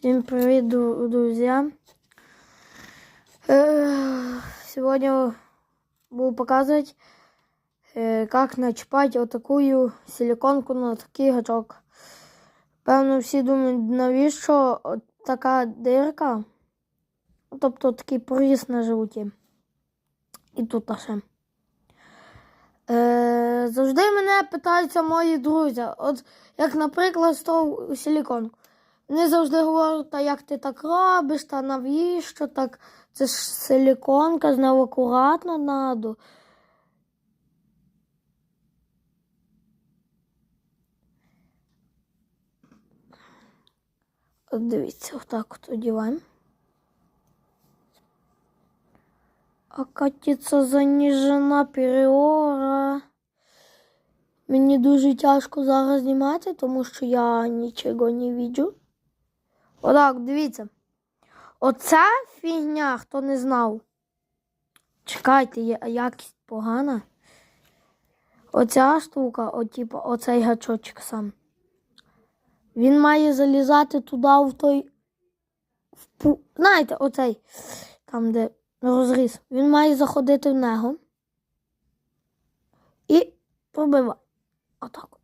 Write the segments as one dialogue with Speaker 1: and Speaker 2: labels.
Speaker 1: Всем привет, ду- друзья! Э, Сегодня буду показывать, э, как начіпати отакую силиконку на такий гачок. Певно, всі думають, навіщо от така дирка? Ну, Тобто такий поріз на животі. І тут ще. Е, завжди мене питаються мої друзі. От як, наприклад, з того силиконку. Вони завжди говорять, та як ти так робиш, та навіщо так? Це ж силиконка, з нею акуратно надо. Дивіться, отак от одіваємо. А катиться заніжена періора. Мені дуже тяжко зараз знімати, тому що я нічого не бачу. Отак, дивіться. Оця фігня, хто не знав. Чекайте, якість погана. Оця штука, от, типу, оцей гачочок сам. Він має залізати туди в той. В пу... Знаєте, оцей, там, де розріз. Він має заходити в нього. І пробивати. Отак.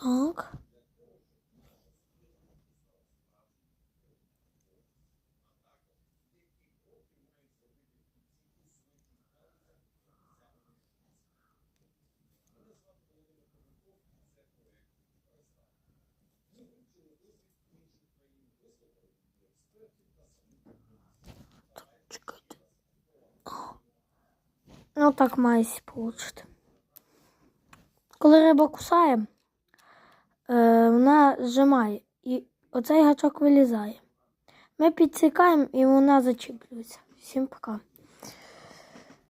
Speaker 1: Так. Ну так має получити. Коли риба кусає, вона зжимає і оцей гачок вилізає. Ми підсікаємо і вона зачіплюється. Всім пока.